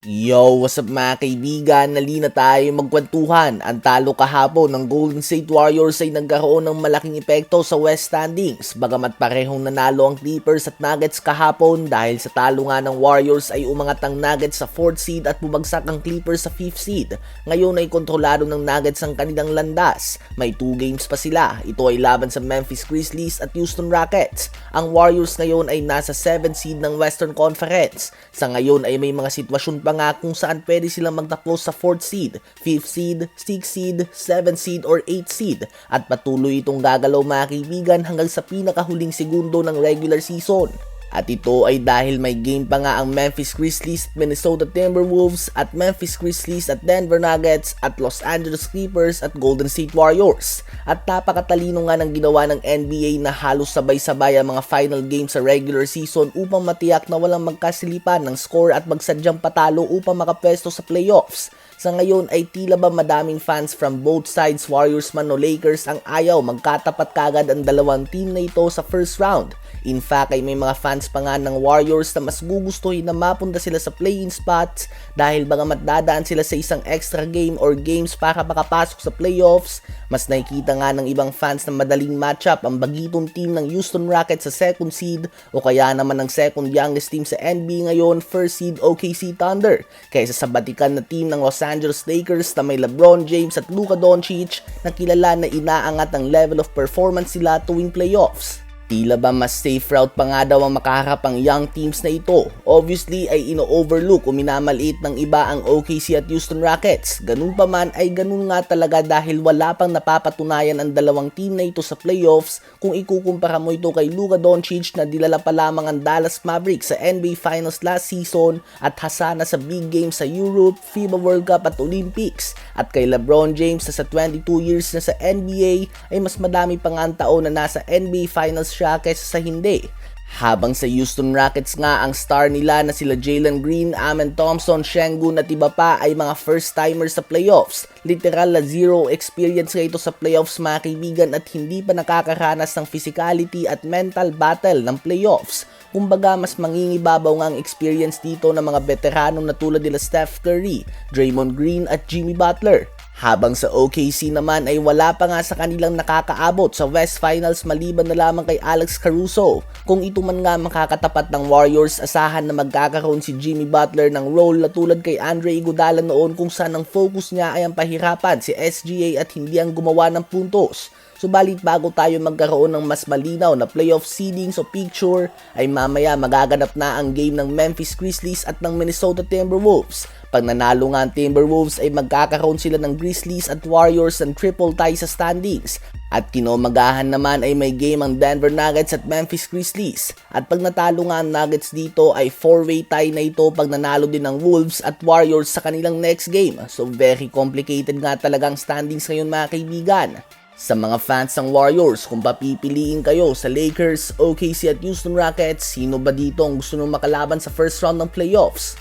Yo, what's up mga kaibigan? Nali na tayo magkwentuhan. Ang talo kahapon ng Golden State Warriors ay nagkaroon ng malaking epekto sa West Standings. Bagamat parehong nanalo ang Clippers at Nuggets kahapon dahil sa talo nga ng Warriors ay umangat ang Nuggets sa 4th seed at bumagsak ang Clippers sa 5th seed. Ngayon ay kontrolado ng Nuggets ang kanilang landas. May 2 games pa sila. Ito ay laban sa Memphis Grizzlies at Houston Rockets. Ang Warriors ngayon ay nasa 7th seed ng Western Conference. Sa ngayon ay may mga sitwasyon pa nga kung saan pwede silang magtapos sa 4th seed, 5th seed, 6th seed, 7th seed, or 8th seed at patuloy itong gagalaw mga kaibigan hanggang sa pinakahuling segundo ng regular season. At ito ay dahil may game pa nga ang Memphis Grizzlies Minnesota Timberwolves at Memphis Grizzlies at Denver Nuggets at Los Angeles Clippers at Golden State Warriors. At napakatalino nga ng ginawa ng NBA na halos sabay-sabay ang mga final games sa regular season upang matiyak na walang magkasilipan ng score at magsadyang patalo upang makapwesto sa playoffs. Sa ngayon ay tila ba madaming fans from both sides, Warriors man o Lakers, ang ayaw magkatapat kagad ang dalawang team na ito sa first round. In fact ay may mga fans pa nga ng Warriors na mas gugustuhin na mapunta sila sa play-in spots dahil bagamat dadaan sila sa isang extra game or games para makapasok sa playoffs, mas nakikita nga ng ibang fans na madaling matchup ang bagitong team ng Houston Rockets sa second seed o kaya naman ang second youngest team sa NBA ngayon, first seed OKC Thunder, kaysa sa batikan na team ng Los Lakers na may LeBron James at Luka Doncic na kilala na inaangat ang level of performance sila tuwing playoffs. Tila ba mas safe route pa nga daw ang makaharap ang young teams na ito? Obviously ay ino-overlook o minamaliit ng iba ang OKC at Houston Rockets. Ganun pa man ay ganun nga talaga dahil wala pang napapatunayan ang dalawang team na ito sa playoffs kung ikukumpara mo ito kay Luka Doncic na dilala pa lamang ang Dallas Mavericks sa NBA Finals last season at hasana sa big games sa Europe, FIBA World Cup at Olympics. At kay LeBron James na sa 22 years na sa NBA ay mas madami pang ang taon na nasa NBA Finals siya kaysa sa hindi. Habang sa Houston Rockets nga ang star nila na sila Jalen Green, Amen Thompson, Shengun at iba pa ay mga first timers sa playoffs. Literal na zero experience ito sa playoffs mga kaibigan at hindi pa nakakaranas ng physicality at mental battle ng playoffs. Kumbaga mas mangingibabaw nga ang experience dito ng mga veteranong na tulad nila Steph Curry, Draymond Green at Jimmy Butler. Habang sa OKC naman ay wala pa nga sa kanilang nakakaabot sa West Finals maliban na lamang kay Alex Caruso. Kung ito man nga makakatapat ng Warriors, asahan na magkakaroon si Jimmy Butler ng role na tulad kay Andre Iguodala noon kung saan ang focus niya ay ang pahirapan si SGA at hindi ang gumawa ng puntos. Subalit bago tayo magkaroon ng mas malinaw na playoff seedings o picture, ay mamaya magaganap na ang game ng Memphis Grizzlies at ng Minnesota Timberwolves. Pag nanalo nga ang Timberwolves ay magkakaroon sila ng Grizzlies at Warriors ng triple tie sa standings. At kinomagahan naman ay may game ang Denver Nuggets at Memphis Grizzlies. At pag natalo nga ang Nuggets dito ay 4-way tie na ito pag nanalo din ng Wolves at Warriors sa kanilang next game. So very complicated nga talagang standings ngayon mga kaibigan. Sa mga fans ng Warriors, kung papipiliin kayo sa Lakers, OKC at Houston Rockets, sino ba dito ang gusto nung makalaban sa first round ng playoffs?